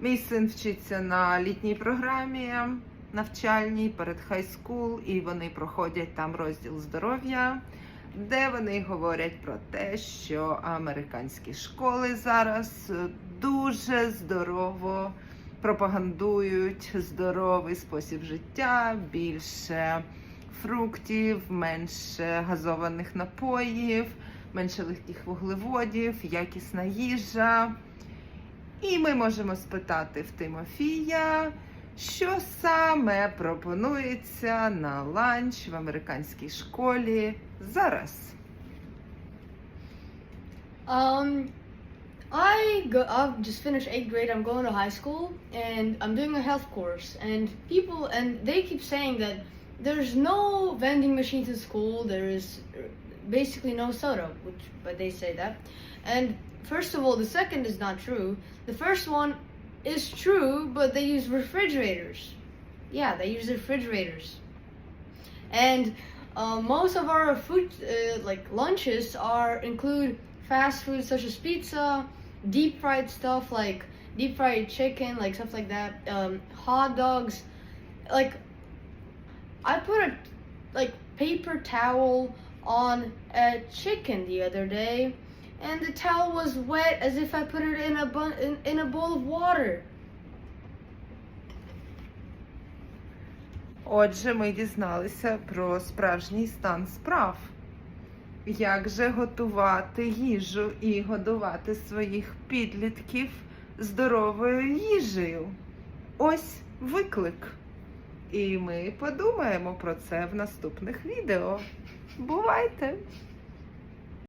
Мій син вчиться на літній програмі навчальній перед хайскул, і вони проходять там розділ здоров'я, де вони говорять про те, що американські школи зараз дуже здорово пропагандують здоровий спосіб життя, більше фруктів, менше газованих напоїв, менше легких вуглеводів, якісна їжа. І ми можемо спитати в Тимофія, що саме пропонується на ланч в американській школі зараз. Um, I go. I've just finished eighth grade. I'm going to high school, and I'm doing a health course. And people, and they keep saying that there's no vending machines in school. There is basically no soda, which, but they say that. And first of all, the second is not true. The first one is true, but they use refrigerators. Yeah, they use refrigerators. And uh, most of our food, uh, like lunches, are include fast food such as pizza, deep fried stuff like deep fried chicken, like stuff like that, um, hot dogs. Like, I put a like paper towel on a chicken the other day, and the towel was wet as if I put it in a bun- in, in a bowl of water. Отже, ми дізналися про справжній стан справ. Як же готувати їжу і годувати своїх підлітків здоровою їжею? Ось виклик. І ми подумаємо про це в наступних відео. Бувайте!